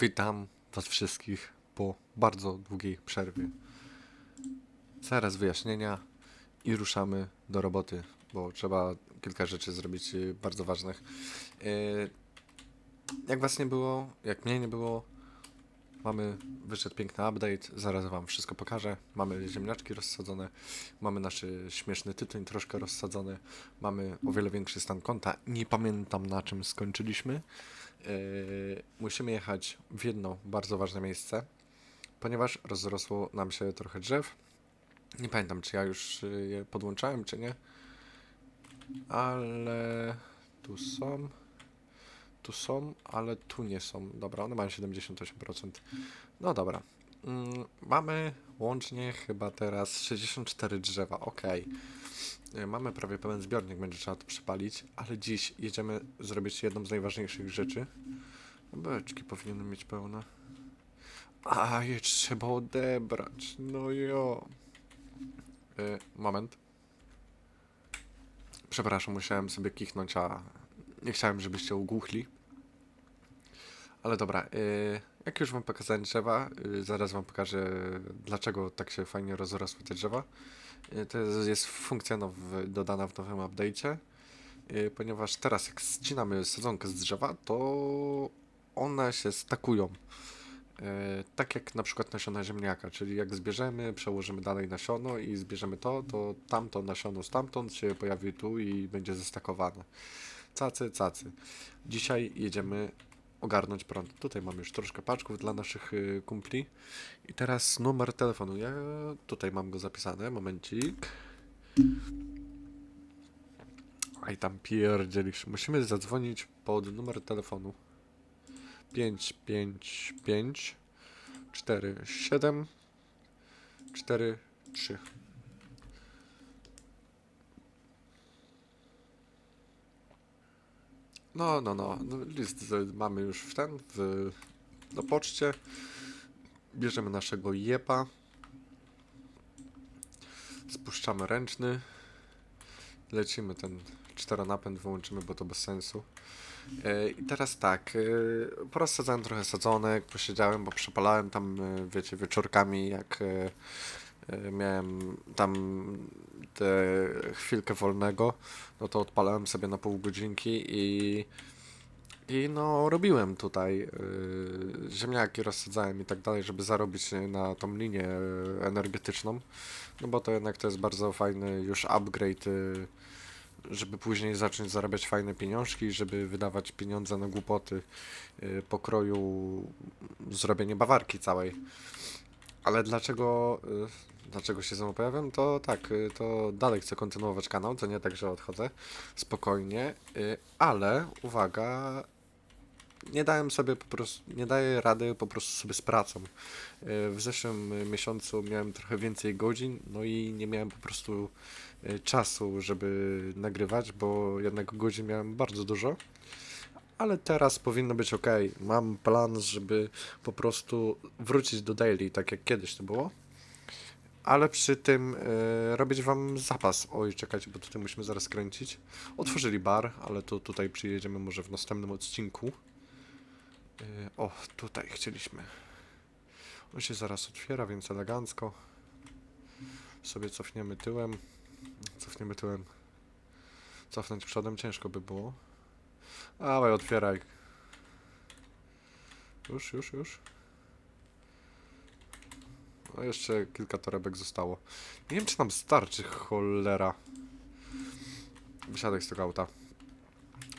Witam Was wszystkich po bardzo długiej przerwie. Zaraz wyjaśnienia i ruszamy do roboty, bo trzeba kilka rzeczy zrobić y, bardzo ważnych. Y, Jak Was nie było, jak mnie nie było, mamy, wyszedł piękny update, zaraz Wam wszystko pokażę. Mamy ziemniaczki rozsadzone, mamy nasz y, śmieszny tytoń troszkę rozsadzony, mamy o wiele większy stan konta. Nie pamiętam na czym skończyliśmy. Yy, musimy jechać w jedno bardzo ważne miejsce, ponieważ rozrosło nam się trochę drzew. Nie pamiętam, czy ja już yy, je podłączałem, czy nie. Ale tu są. Tu są, ale tu nie są. Dobra, one mają 78%. No dobra. Mm, mamy łącznie chyba teraz 64 drzewa. Okej. Y, Mamy prawie pełen zbiornik, będzie trzeba to przepalić, ale dziś jedziemy zrobić jedną z najważniejszych rzeczy. Beczki powinienem mieć pełne. A, je trzeba odebrać. No jo. Y, moment. Przepraszam, musiałem sobie kichnąć, a nie chciałem, żebyście ugłuchli. Ale dobra, y, jak już wam pokazałem drzewa, y, zaraz wam pokażę, dlaczego tak się fajnie rozrosły te drzewa. Y, To jest, funkcja now, dodana w nowym update'cie, ponieważ teraz jak ścinamy sadzonkę z drzewa, to one się stakują. Tak jak na przykład nasiona ziemniaka, czyli jak zbierzemy, przełożymy dalej nasiono i zbierzemy to, to tamto nasiono stamtąd się pojawi tu i będzie zestakowane. Cacy, cacy. Dzisiaj jedziemy ogarnąć prąd. Tutaj mamy już troszkę paczków dla naszych y, kumpli. I teraz numer telefonu. Ja tutaj mam go zapisane. Momencik. Aj tam pierdzielisz. Musimy zadzwonić pod numer telefonu. 555 47 43 No, no, no. no list z- mamy już w ten, w, na poczcie. Bierzemy naszego jepa. Spuszczamy ręczny. Lecimy ten czteronapęd, wyłączymy, bo to bez sensu. E, I teraz tak, e, porozsadzałem trochę sadzonek, posiedziałem, bo przepalałem tam, e, wiecie, wieczorkami, jak miałem tam chwilkę wolnego, no to odpalałem sobie na pół godzinki i i no robiłem tutaj y, ziemniaki, rozsadzałem i tak dalej, żeby zarobić na tą linię y, energetyczną, no bo to jednak to jest bardzo fajny już upgrade, żeby później zacząć zarabiać fajne pieniążki, żeby wydawać pieniądze na głupoty pokroju zrobienie bawarki całej. Ale dlaczego, dlaczego się znowu pojawiam? To tak, y, to dalej chcę kontynuować kanał, to nie tak, że odchodzę spokojnie, y, ale uwaga, nie dałem sobie po prostu, nie daję rady po prostu sobie z pracą. Y, W zeszłym miesiącu miałem trochę więcej godzin, no i nie miałem po prostu czasu, żeby nagrywać, bo jednak godzin miałem bardzo dużo. Ale teraz powinno być ok. Mam plan, żeby po prostu wrócić do daily, tak jak kiedyś to było. Ale przy tym y, robić wam zapas. Oj, czekajcie, bo tutaj musimy zaraz kręcić. Otworzyli bar, ale to tutaj przyjedziemy może w następnym odcinku. Y, o, tutaj chcieliśmy. On się zaraz otwiera, więc elegancko. Sobie cofniemy tyłem. Cofniemy tyłem. Cofnąć przodem ciężko by było. Dawaj, otwieraj. Już, już, już. No jeszcze kilka torebek zostało. Nie wiem, czy nam starczy, cholera. Wysiadaj z tego auta.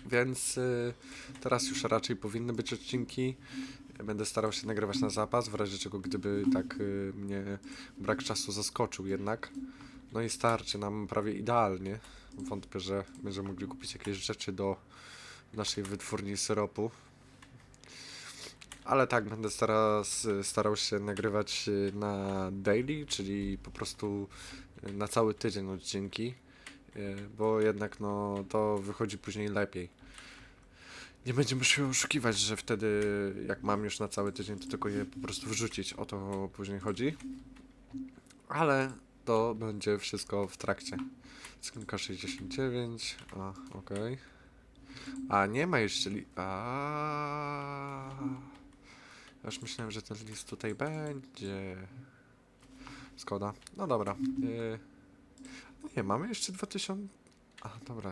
Więc y, teraz już raczej powinny być odcinki. Będę starał się nagrywać na zapas, w razie czego gdyby tak y, mnie brak czasu zaskoczył jednak. No i starczy nam prawie idealnie. Wątpię, że będziemy mogli kupić jakieś rzeczy do naszej wytwórni syropu. Ale tak, będę teraz starał się nagrywać y, na daily, czyli po prostu y, na cały tydzień odcinki, y, bo jednak no to wychodzi później lepiej. Nie będziemy się oszukiwać, że wtedy jak mam już na cały tydzień, to tylko je po prostu wrzucić. O to później chodzi. Ale to będzie wszystko w trakcie. Skrzynka 69, a okej. A nie ma jeszcze li... A. Aż myślałem, że ten list tutaj będzie. Skoda. No dobra. Yy... Nie, mamy jeszcze 2000. A, dobra.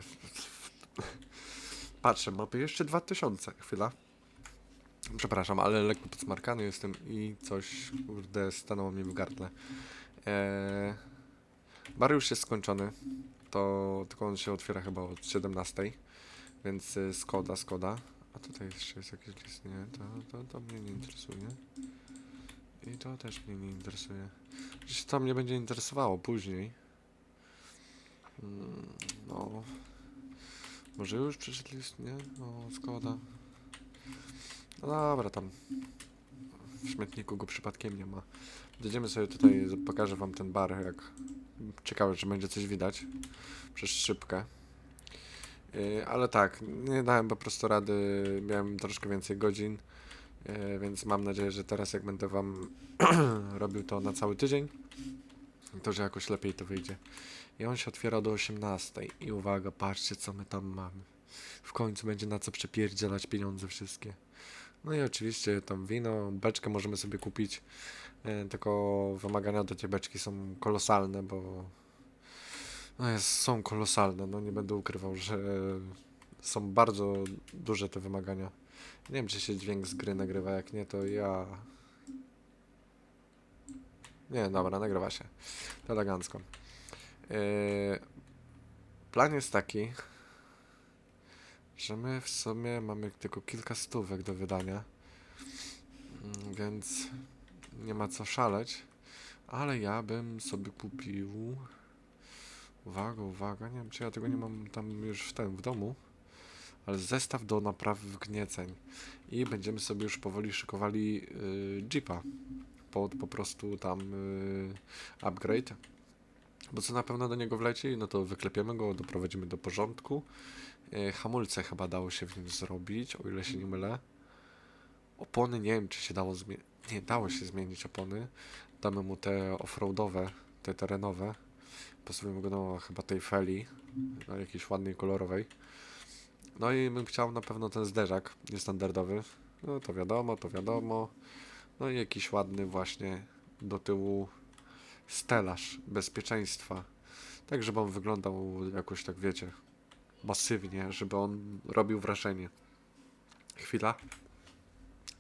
Patrzę, mamy jeszcze 2000. Chwila. Przepraszam, ale lekko podsmarkany jestem i coś, kurde, stanęło mi w gardle. Eee, bar już jest skończony. To tylko on się otwiera chyba od 17. Więc y, Skoda, Skoda. A tutaj jeszcze jest jakiś list, nie? To, to, to mnie nie interesuje. I to też mnie nie interesuje. Jeśli to mnie będzie interesowało później. Mm, no. Może już przyszedł list, nie? O, Skoda. No dobra, tam. W śmietniku go przypadkiem nie ma. Dojdziemy sobie tutaj, pokażę wam ten bar, jak ciekawe, czy będzie coś widać przez szybkę. Yy, ale tak, nie dałem po prostu rady, miałem troszkę więcej godzin, yy, więc mam nadzieję, że teraz jak będę wam robił to na cały tydzień, to że jakoś lepiej to wyjdzie. I on się otwiera do 18. I uwaga, patrzcie co my tam mamy. W końcu będzie na co przepierdzielać pieniądze wszystkie. No i oczywiście tam wino, beczkę możemy sobie kupić. E, tylko wymagania do tej beczki są kolosalne, bo no jest, są kolosalne. No nie będę ukrywał, że są bardzo duże te wymagania. Nie wiem, czy się dźwięk z gry nagrywa. Jak nie, to ja. Nie, dobra, nagrywa się. To elegancko. Yy, plan jest taki, że my w sumie mamy tylko kilka stówek do wydania, Mm, więc nie ma co szaleć, ale ja bym sobie kupił. Uwaga, uwaga, nie wiem czy ja tego nie mam tam już w tym w domu, ale zestaw do naprawy wgnieceń i będziemy sobie już powoli szykowali yy, Jeepa pod po prostu tam yy, upgrade. Bo co na pewno do niego wleci, no to wyklepiemy go, doprowadzimy do porządku. E, Hamulce chyba dało się w nim zrobić, o ile się nie mylę. Opony nie wiem, czy się dało zmienić. Nie, dało się zmienić opony. Damy mu te offroadowe, te terenowe. Postawimy go do chyba tej feli, na jakiejś ładnej, kolorowej. No i bym chciał na pewno ten zderzak niestandardowy. No to wiadomo, to wiadomo. No i jakiś ładny właśnie do tyłu stelaż bezpieczeństwa. Tak, żeby on wyglądał jakoś tak, wiecie, masywnie, żeby on robił wrażenie. Chwila.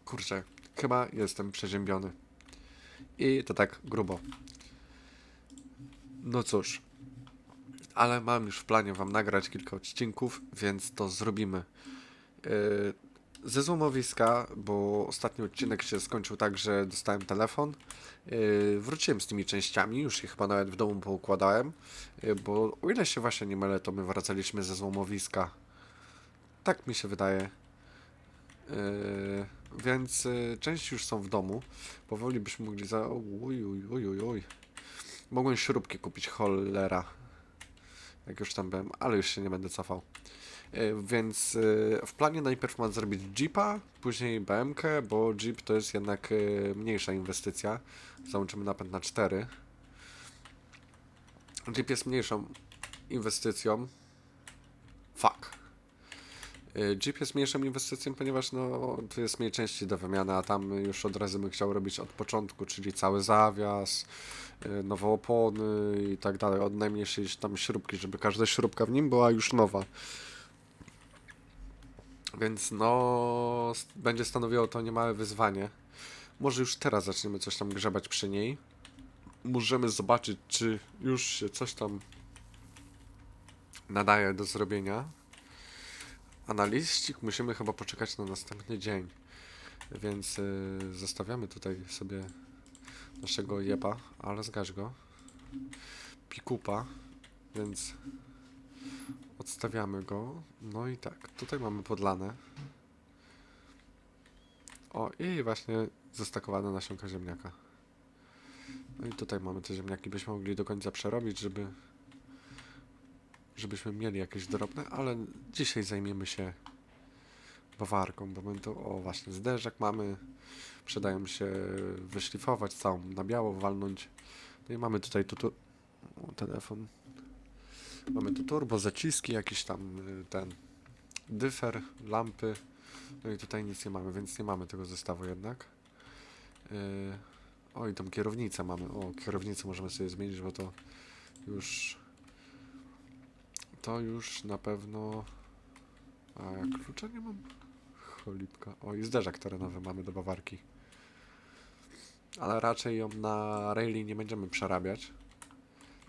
Kurczę, chyba jestem przeziębiony. I to tak grubo. No cóż. Ale mam już w planie wam nagrać kilka odcinków, więc to zrobimy. Yy, ze złomowiska, bo ostatni odcinek się skończył tak, że dostałem telefon. Yy, wróciłem z tymi częściami, już je chyba nawet w domu poukładałem, yy, bo o ile się właśnie nie mylę, to my wracaliśmy ze złomowiska. Tak mi się wydaje. Yy, więc yy, części już są w domu. Powoli byśmy mogli za... Uj, uj, uj, uj. Mogłem śrubki kupić, cholera. Jak już tam byłem, ale już się nie będę cofał. E, Więc e, w planie najpierw mam zrobić Jeepa, później BMK, bo Jeep to jest jednak e, mniejsza inwestycja. Załączymy napęd na 4. Jeep jest mniejszą inwestycją. Fuck. E, Jeep jest mniejszą inwestycją, ponieważ no, tu jest mniej części do wymiany, a tam już od razu bym chciał robić od początku, czyli cały zawias, e, nowe opony i tak dalej, od najmniejszej tam śrubki, żeby każda śrubka w nim była już nowa. Więc no, będzie stanowiło to niemałe wyzwanie. Może już teraz zaczniemy coś tam grzebać przy niej. Możemy zobaczyć, czy już się coś tam nadaje do zrobienia. A musimy chyba poczekać na następny dzień. Więc y, zostawiamy tutaj sobie naszego jepa, ale zgaś go. Pikupa, więc Odstawiamy go. No i tak, tutaj mamy podlane. O, i właśnie zestakowane nasionka ziemniaka. No i tutaj mamy te ziemniaki, byśmy mogli do końca przerobić, żeby żebyśmy mieli jakieś drobne, ale dzisiaj zajmiemy się bawarką, bo o właśnie, zderzak mamy, przydają się wyszlifować, całą na biało walnąć. No i mamy tutaj tu, tu o, telefon. Mamy tu turbo, zaciski, jakiś tam y, ten dyfer, lampy. No i tutaj nic nie mamy, więc nie mamy tego zestawu jednak. Yy, oj, tą kierownicę mamy. O, kierownicę możemy sobie zmienić, bo to już... To już na pewno... A ja klucza nie mam? Cholipka. O, i zderzak terenowy mamy do bawarki. Ale raczej ją na raili nie będziemy przerabiać.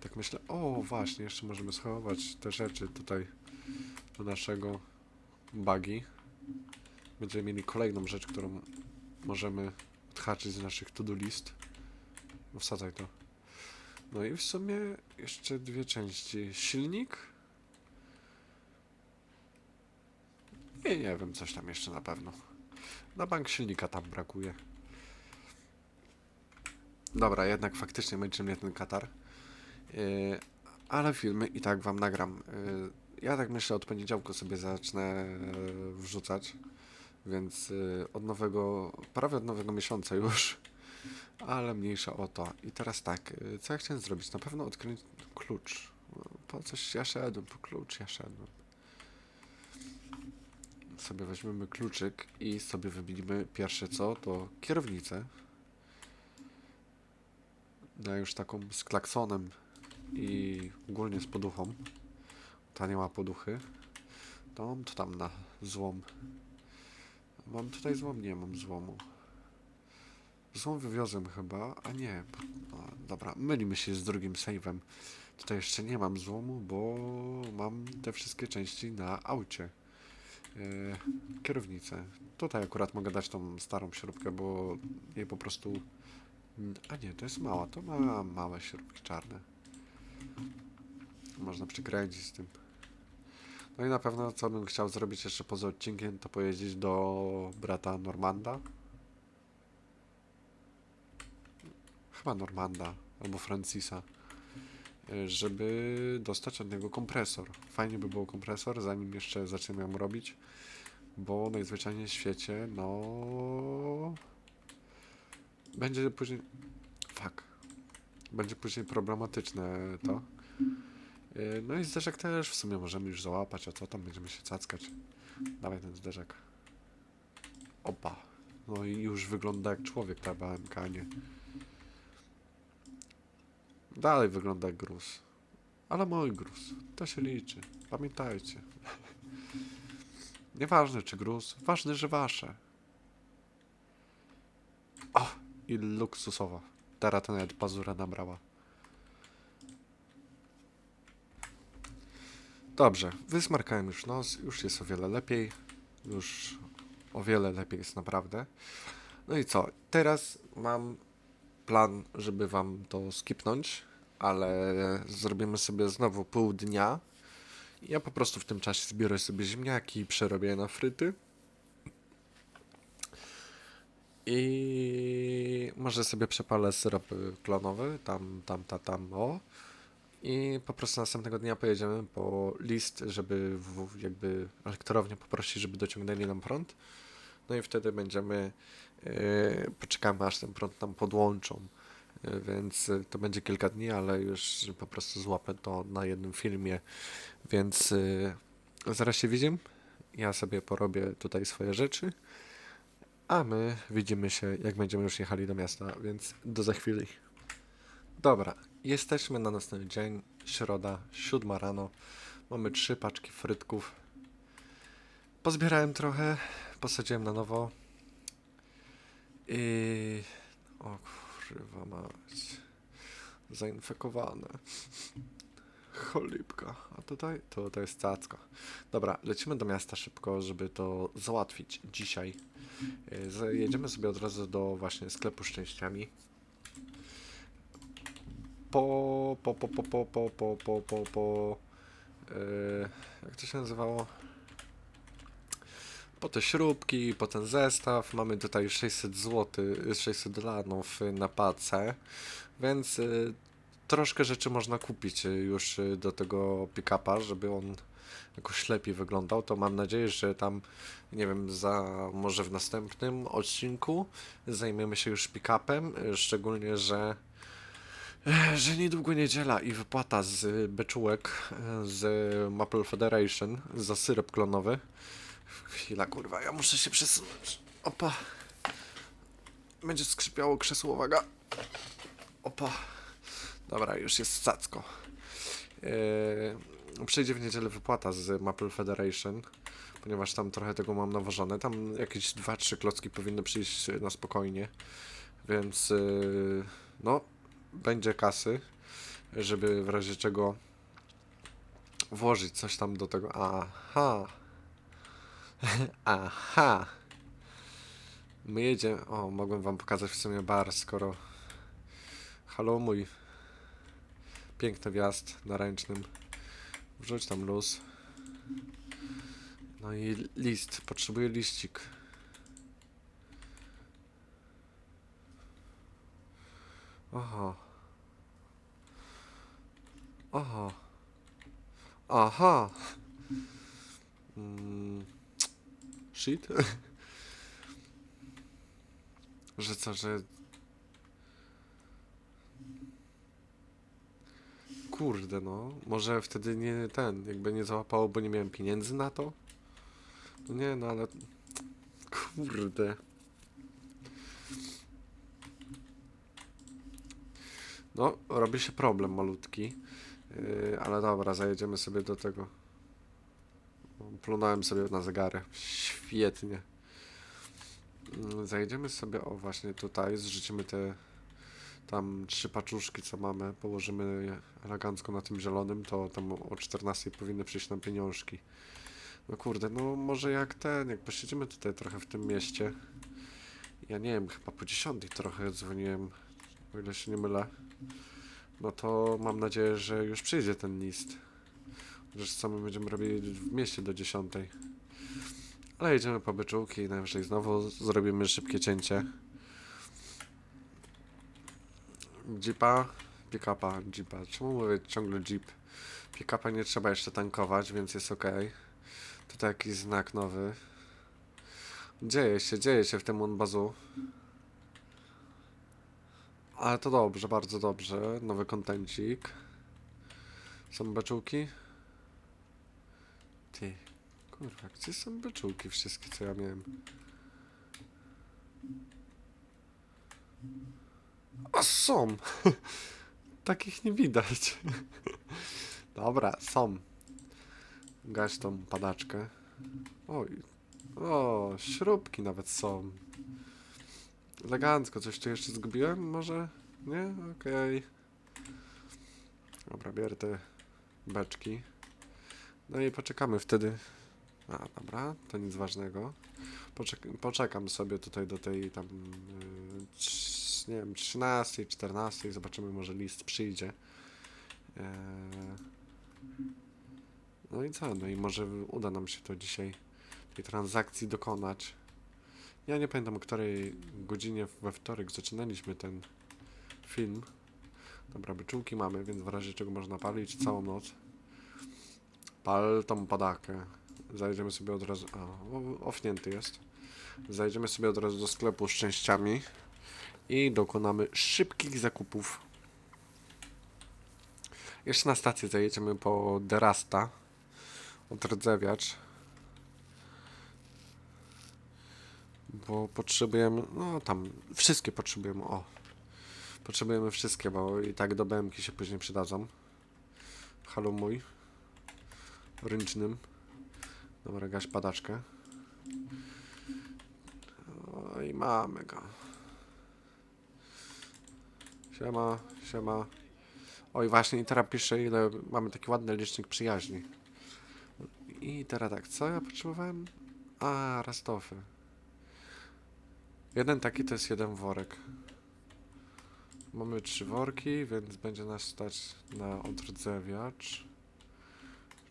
Tak myślę, o właśnie, jeszcze możemy schować te rzeczy tutaj do naszego buggy. Będziemy mieli kolejną rzecz, którą możemy odhaczyć z naszych to-do list. Wsadzaj to. No i w sumie jeszcze dwie części. Silnik. I nie wiem, coś tam jeszcze na pewno. Na bank silnika tam brakuje. Dobra, jednak faktycznie męczy mnie ten katar. Yy, ale filmy i tak wam nagram. Yy, ja tak myślę, od poniedziałku sobie zacznę yy, wrzucać. Więc od nowego, prawie od nowego miesiąca już. Ale mniejsza o to. I teraz tak, co ja chciałem zrobić? Na pewno odkryć klucz. Po coś ja szedłem, po klucz ja szedłem. Sobie weźmiemy kluczyk i sobie wybijmy pierwsze co, to kierownicę. Na już taką z klaksonem i ogólnie z poduchą. Ta nie ma poduchy. To mam to tam na złom. Mam tutaj złom? Nie mam złomu. Złom wywiozłem chyba, a nie. No, dobra, mylimy się z drugim save'em. Tutaj jeszcze nie mam złomu, bo mam te wszystkie części na aucie. Yy, kierownicę. Tutaj akurat mogę dać tą starą śrubkę, bo jej po prostu... A nie, to jest mała, to ma małe śrubki czarne. Można przykręcić z tym. No i na pewno co bym chciał zrobić jeszcze poza odcinkiem, to pojeździć do brata Normanda. Chyba Normanda albo Francisa. Y, Żeby dostać od niego kompresor. Fajnie by było kompresor, zanim jeszcze zaczniemy ją robić. Bo najzwyczajniej w świecie, no. Będzie później. Fuck. Będzie później problematyczne to. Yy, No i zderzak też w sumie możemy już załapać, a co tam będziemy się cackać. Dawaj ten zderzak. Opa. No i już wygląda jak człowiek ta BMK, a nie. Dalej wygląda gruz. Ale mój gruz. To się liczy. Pamiętajcie. Nieważne czy gruz, ważne, że wasze. O! I luksusowa. Teraz to nawet pazura nabrała. Dobrze, wysmarkałem już nos, już jest o wiele lepiej. Już o wiele lepiej jest naprawdę. No i co? Teraz mam plan, żeby wam to skipnąć, ale zrobimy sobie znowu pół dnia. Ja po prostu w tym czasie zbiorę sobie ziemniaki i przerobię na fryty. I może sobie przepalę syrop klonowy, tam, tam, ta, tam, o. I po prostu następnego dnia pojedziemy po list, żeby w, jakby elektrownię poprosić, żeby dociągnęli nam prąd. No i wtedy będziemy, poczekamy aż ten prąd nam podłączą. Yy, więc y, to będzie kilka dni, ale już po prostu złapę to na jednym filmie. Więc zaraz się widzimy. Ja sobie porobię tutaj swoje rzeczy. A my widzimy się, jak będziemy już jechali do miasta, więc do za chwili. Dobra, jesteśmy na następny dzień, środa, siódma rano. Mamy trzy paczki frytków. Pozbierałem trochę, posadziłem na nowo. I... O kurwa mać. Zainfekowane. Cholipka. A tutaj? To, to jest cacka. Dobra, lecimy do miasta szybko, żeby to załatwić dzisiaj. Y, Jedziemy sobie od razu do właśnie sklepu z częściami. Po, po, po, po, po, po, po, po, po, po yy, jak to się nazywało? Po te śrubki, po ten zestaw. Mamy tutaj 600 zł, 600 dolarów na pace, więc y, troszkę rzeczy można kupić y, już y, do tego pick-upa, żeby on jakoś lepiej wyglądał. To mam nadzieję, że tam, nie wiem, za może w następnym odcinku zajmiemy się już pick-upem, szczególnie, że że niedługo niedziela i wypłata z beczułek z Maple Federation za syrop klonowy. Chwila, kurwa, ja muszę się przesunąć. Opa. będzie skrzypiało krzesło, uwaga. Opa. Dobra, już jest cacko. Yy, przyjdzie w niedzielę wypłata z Maple Federation, ponieważ tam trochę tego mam nawożone. Tam jakieś 2-3 klocki powinny przyjść na spokojnie, więc yy, no, będzie kasy, żeby w razie czego włożyć coś tam do tego. Aha. Aha. My jedziemy. O, mogłem wam pokazać w sumie bar, skoro. Halo, mój. Piękny wjazd na ręcznym. Wrzuć tam luz. No i list. Potrzebuję liścik. Aha. Aha. Aha. Mm. Shit. że co, że... Kurde no, może wtedy nie ten, jakby nie załapało, bo nie miałem pieniędzy na to? No nie, no ale... Kurde. No, robi się problem malutki. Yy, ale dobra, zajedziemy sobie do tego. Plunąłem sobie na zegary. Świetnie. Mm, Zajedziemy sobie, o właśnie tutaj, zrzucimy te tam trzy paczuszki, co mamy, położymy je elegancko na tym zielonym, to tam o 14 powinny przyjść nam pieniążki. No kurde, no może jak ten, jak posiedzimy tutaj trochę w tym mieście. Ja nie wiem, chyba po 10 trochę dzwoniłem, o ile się nie mylę. No to mam nadzieję, że już przyjdzie ten list. Chociaż co my będziemy robili w mieście do 10. Ale jedziemy po byczółki i najwyżej znowu zrobimy szybkie cięcie. Jeepa, pick-upa, jeepa. Czemu mówię ciągle jeep? Pick-upa nie trzeba jeszcze tankować, więc jest ok. Tutaj jakiś znak nowy. Dzieje się, dzieje się w tym Monbazu. Ale to dobrze, bardzo dobrze. Nowy kontencik. Są beczułki? Kurwa, gdzie są beczułki wszystkie, co ja miałem? A są! Takich nie widać. Dobra, są. Gaś tą padaczkę. Oj. O, śrubki nawet są. Elegancko, coś tu jeszcze zgubiłem? Może? Nie? Okej. Dobra, bierę te beczki. No i poczekamy wtedy. A, dobra, to nic ważnego. Poczek poczekam sobie tutaj do tej tam, yy, nie wiem, 13, 14, zobaczymy, może list przyjdzie. Eee, no i co? No i może uda nam się to dzisiaj tej transakcji dokonać. Ja nie pamiętam, o której godzinie we wtorek zaczynaliśmy ten film. Dobra, byczółki mamy, więc w razie czego można palić całą noc. Pal tą padakę. Zajdziemy sobie od razu... A, ofnięty jest. Zajdziemy sobie od razu do sklepu z częściami i dokonamy szybkich zakupów. Jeszcze na stację zajedziemy po Derasta. Odrdzewiacz. Bo potrzebujemy, no tam, wszystkie potrzebujemy, o. Potrzebujemy wszystkie, bo i tak do BMki się później przydadzą. Halo mój. Ręcznym. Dobra, gaś padaczkę. O, i mamy go. Siema, siema. Oj, właśnie, i teraz piszę, ile mamy taki ładny licznik przyjaźni. I teraz tak, co ja potrzebowałem? A, rastofy. Jeden taki to jest jeden worek. Mamy trzy worki, więc będzie nas stać na odrdzewiacz.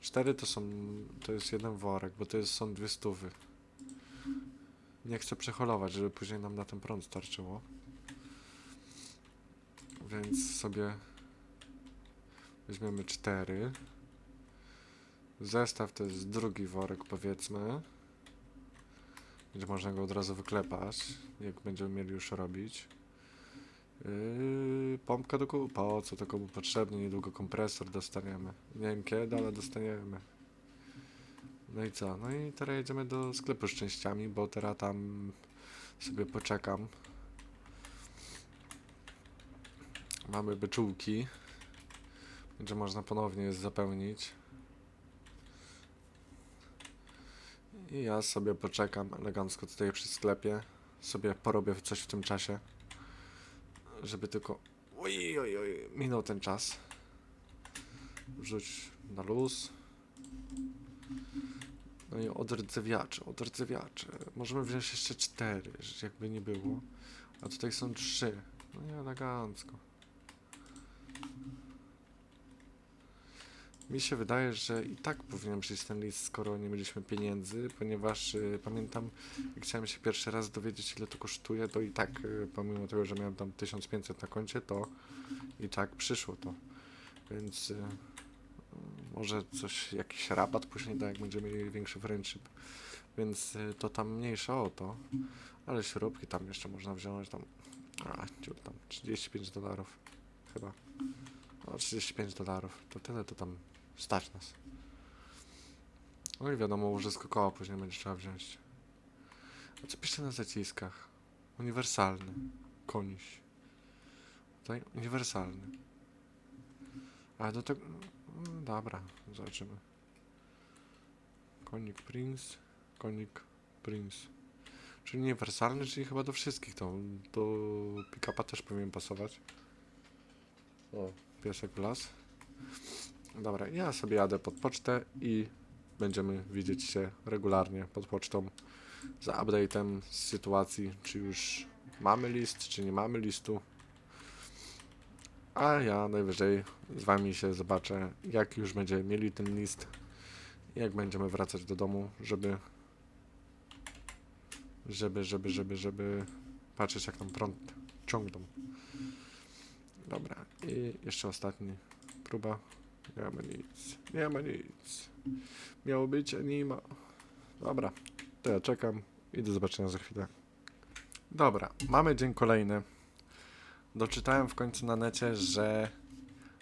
Cztery to są, to jest jeden worek, bo to jest, są dwie stówy. Nie chcę przeholować, żeby później nam na ten prąd starczyło. Więc sobie weźmiemy cztery. Zestaw to jest drugi worek, powiedzmy. Będzie można go od razu wyklepać, jak będziemy mieli już robić. Yy, pompka do kół. Po co to komu potrzebny? Niedługo kompresor dostaniemy. Nie wiem kiedy, ale dostaniemy. No i co? No i teraz jedziemy do sklepu z częściami, bo teraz tam sobie poczekam. Mamy beczułki. Będzie można ponownie je zapełnić. I ja sobie poczekam elegancko tutaj przy sklepie. Sobie porobię coś w tym czasie. Żeby tylko... Oj, oj, oj, minął ten czas. Wrzuć na luz. No i odrdzewiacze, odrdzewiacze. Możemy wziąć jeszcze cztery, jakby nie było. A tutaj są trzy. No i elegancko. Mi się wydaje, że i tak powinien przyjść ten list, skoro nie mieliśmy pieniędzy, ponieważ y, pamiętam, jak chciałem się pierwszy raz dowiedzieć, ile to kosztuje, to i tak, y, pomimo tego, że miałem tam 1500 na koncie, to i tak przyszło to. Więc y, może coś, jakiś rabat później da, jak będziemy mieli większy friendship. Więc y, to tam mniejsza o to. Ale śrubki tam jeszcze można wziąć tam. A, ciur tam 35 dolarów. Chyba. No 35 dolarów. To tyle to tam stać nas. No i wiadomo, łożysko koła później będzie trzeba wziąć. A co pisze na zaciskach? Uniwersalny. Koniś. Tutaj uniwersalny. A do tego... No, dobra, zobaczymy. Konik Prince. Konik Prince. Czyli uniwersalny, czyli chyba do wszystkich to. Do pick-upa też powinien pasować. O, piesek w las. Dobra, ja sobie jadę pod pocztę i będziemy widzieć się regularnie pod pocztą za update'em z sytuacji, czy już mamy list, czy nie mamy listu. A ja najwyżej z wami się zobaczę, jak już będziemy mieli ten list, jak będziemy wracać do domu, żeby żeby, żeby, żeby, żeby patrzeć jak tam prąd ciągną. Dobra, i jeszcze ostatni próba. Nie ma nic, nie ma nic. Miało być, a nie ma. Dobra, to ja czekam i do zobaczenia za chwilę. Dobra, mamy dzień kolejny. Doczytałem w końcu na necie, że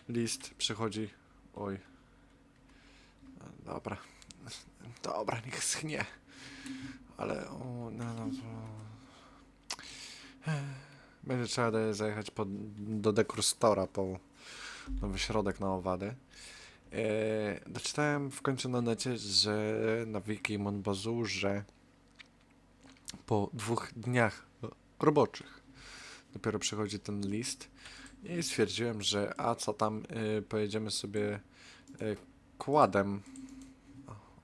list przychodzi. Oj. Dobra. Dobra, niech schnie. Ale o, no, no. Będzie trzeba zajechać pod, do Decurstora po nowy środek na owady. E, doczytałem w końcu na necie, że na wiki Monbazu, że po dwóch dniach roboczych dopiero przychodzi ten list i stwierdziłem, że a co tam, y, pojedziemy sobie y, kładem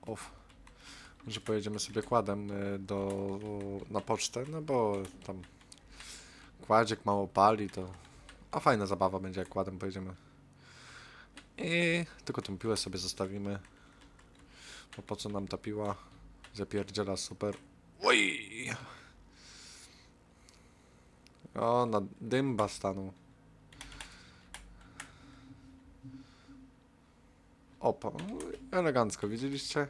off, że pojedziemy sobie kładem y, do, na pocztę, no bo tam kładziek mało pali, to a fajna zabawa będzie jak kładem pojedziemy. I tylko tą piłę sobie zostawimy. Bo po co nam ta piła? Zapierdziela super. Oj! O, na dymba stanął. Opa, elegancko, widzieliście?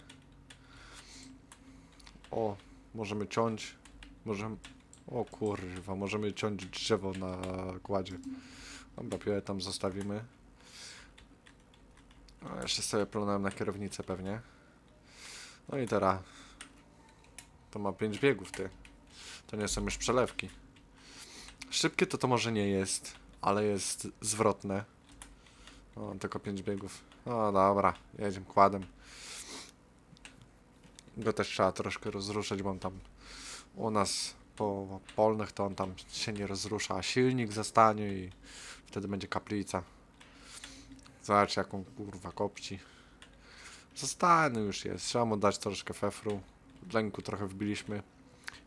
O, możemy ciąć. Możemy... O kurwa, możemy ciąć drzewo na kładzie. Dobra, piłę tam zostawimy. A jeszcze sobie plunąłem na kierownicę pewnie. No i teraz... To ma 5 biegów, ty. To nie są już przelewki. Szybkie to to może nie jest, ale jest zwrotne. Tylko 5 biegów. O, dobra, jedziemy kładem. Go też trzeba troszkę rozruszać, bo on tam u nas po polnych to on tam się nie rozrusza, a silnik zostanie i wtedy będzie kaplica. Zobacz jaką kurwa kopci. Zostany już jest, trzeba mu dać troszkę fefru. Lęku trochę wbiliśmy.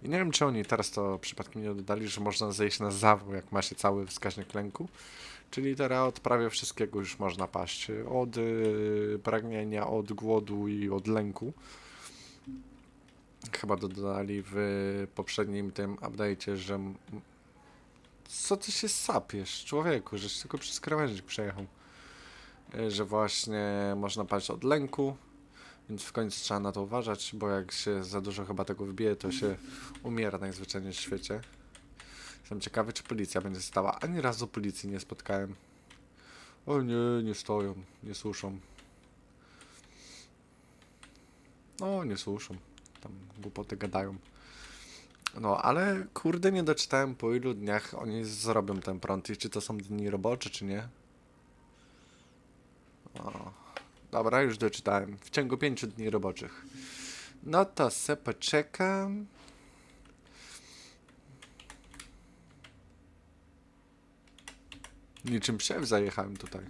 I nie wiem, czy oni teraz to przypadkiem nie dodali, że można zejść na zawał, jak ma się cały wskaźnik lęku. Czyli teraz od prawie wszystkiego już można paść. Od y, pragnienia, od głodu i od lęku. Chyba dodali w poprzednim tym update'cie, że... Co ty się sapiesz, człowieku, żeś tylko przez krawędzik przejechał. Y, Że właśnie można paść od lęku, więc w końcu trzeba na to uważać, bo jak się za dużo chyba tego wybije, to się umiera najzwyczajniej w świecie. Jestem ciekawy, czy policja będzie stała. Ani razu policji nie spotkałem. O nie, nie stoją, nie słyszą. No, nie słyszą. Tam głupoty gadają. No, ale kurde, nie doczytałem po ilu dniach oni zrobią ten prąd i czy to są dni robocze, czy nie. O, dobra, już doczytałem. W ciągu pięciu dni roboczych. No to se poczekam. Niczym pszew zajechałem tutaj.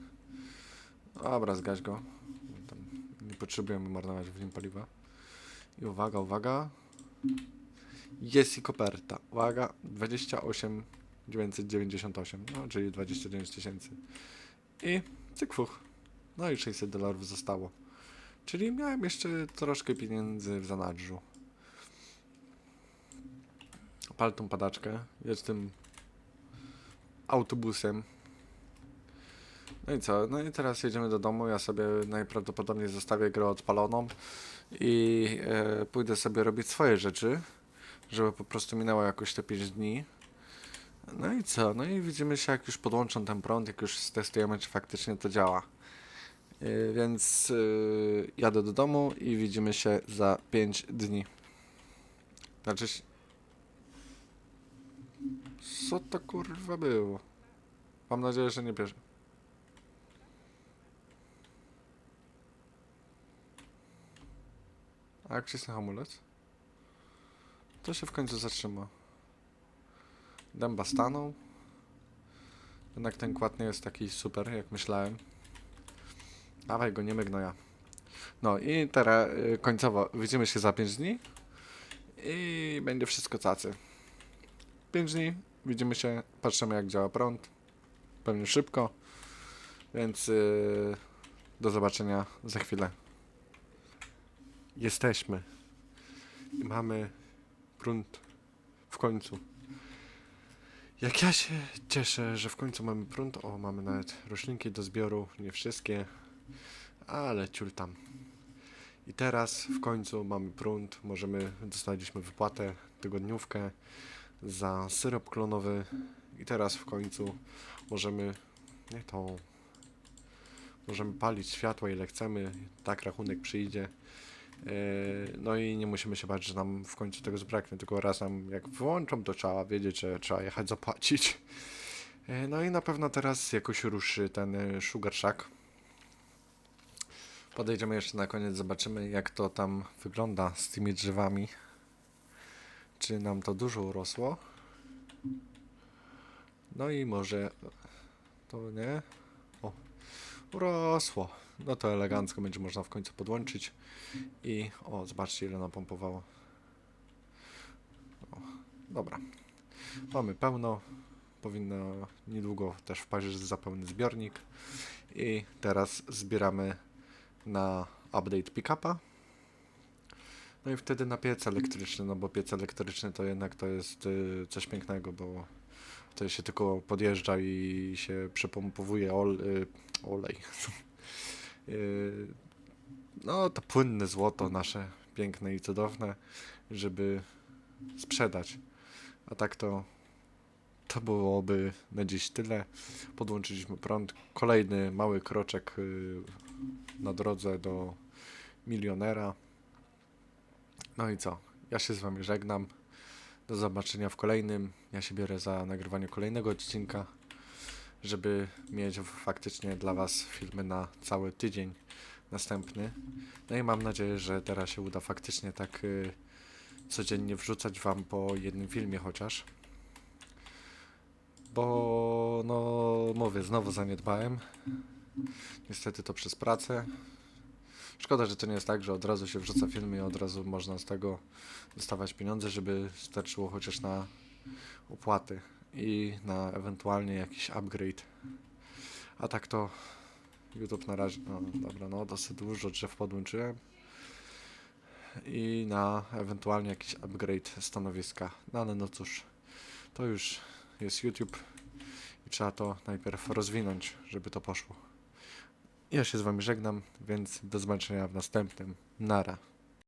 Dobra, zgaś go. Tam nie potrzebujemy marnować w nim paliwa. I uwaga, uwaga. Jest i koperta. Uwaga, 28 998, no czyli 29 tysięcy. I cykfuch. No i 600 dolarów zostało. Czyli miałem jeszcze troszkę pieniędzy w zanadrzu. Pal tą padaczkę. Jedź tym autobusem. No i co? No i teraz jedziemy do domu. Ja sobie najprawdopodobniej zostawię grę odpaloną i e, pójdę sobie robić swoje rzeczy, żeby po prostu minęło jakoś te 5 dni. No i co? No i widzimy się, jak już podłączą ten prąd, jak już stestujemy, czy faktycznie to działa. E, więc e, jadę do domu i widzimy się za 5 dni. Znaczy. Co to kurwa było? Mam nadzieję, że nie bierze. A jak wcisnę hamulec? To się w końcu zatrzyma. Dęba stanął. Jednak ten kład nie jest taki super, jak myślałem. Dawaj go, nie mygnoja. No i teraz y, końcowo widzimy się za 5 dni. I będzie wszystko cacy. 5 dni, widzimy się, patrzymy jak działa prąd. Pewnie szybko. Więc y, do zobaczenia za chwilę. Jesteśmy. I mamy prąd w końcu. Jak ja się cieszę, że w końcu mamy prąd. O, mamy nawet roślinki do zbioru. Nie wszystkie, ale ciul tam. I teraz w końcu mamy prąd. Możemy, dostaliśmy wypłatę, tygodniówkę za syrop klonowy. I teraz w końcu możemy, nie to, możemy palić światło ile chcemy. Tak rachunek przyjdzie. Yy, No i nie musimy się bać, że nam w końcu tego zbraknie, tylko raz nam jak wyłączą, to trzeba wiedzieć, że trzeba jechać zapłacić. Yy, No i na pewno teraz jakoś ruszy ten yy, Sugar Shack. Podejdziemy jeszcze na koniec, zobaczymy jak to tam wygląda z tymi drzewami. Czy nam to dużo urosło? No i może to nie? O, urosło. No to elegancko będzie można w końcu podłączyć. I o, zobaczcie ile napompowało. O, dobra. Mamy pełno. Powinno niedługo też wpaść za pełny zbiornik. I teraz zbieramy na update pick-upa. No i wtedy na piec elektryczny, no bo piec elektryczny to jednak to jest y, coś pięknego, bo to się tylko podjeżdża i się przepompowuje y, olej. Y, no to płynne złoto nasze piękne i cudowne, żeby sprzedać. A tak to to byłoby na dziś tyle. Podłączyliśmy prąd. Kolejny mały kroczek na drodze do milionera. No i co? Ja się z wami żegnam. Do zobaczenia w kolejnym. Ja się biorę za nagrywanie kolejnego odcinka, żeby mieć faktycznie dla was filmy na cały tydzień następny. No i mam nadzieję, że teraz się uda faktycznie tak y, codziennie wrzucać wam po jednym filmie chociaż. Bo no mówię, znowu zaniedbałem. Niestety to przez pracę. Szkoda, że to nie jest tak, że od razu się wrzuca filmy i od razu można z tego dostawać pieniądze, żeby starczyło chociaż na opłaty i na ewentualnie jakiś upgrade. A tak to YouTube na razie, no dobra, no dosyć dużo drzew podłączyłem i na ewentualnie jakiś upgrade stanowiska. No ale no cóż, to już jest YouTube i trzeba to najpierw rozwinąć, żeby to poszło. Ja się z wami żegnam, więc do zobaczenia w następnym. Nara.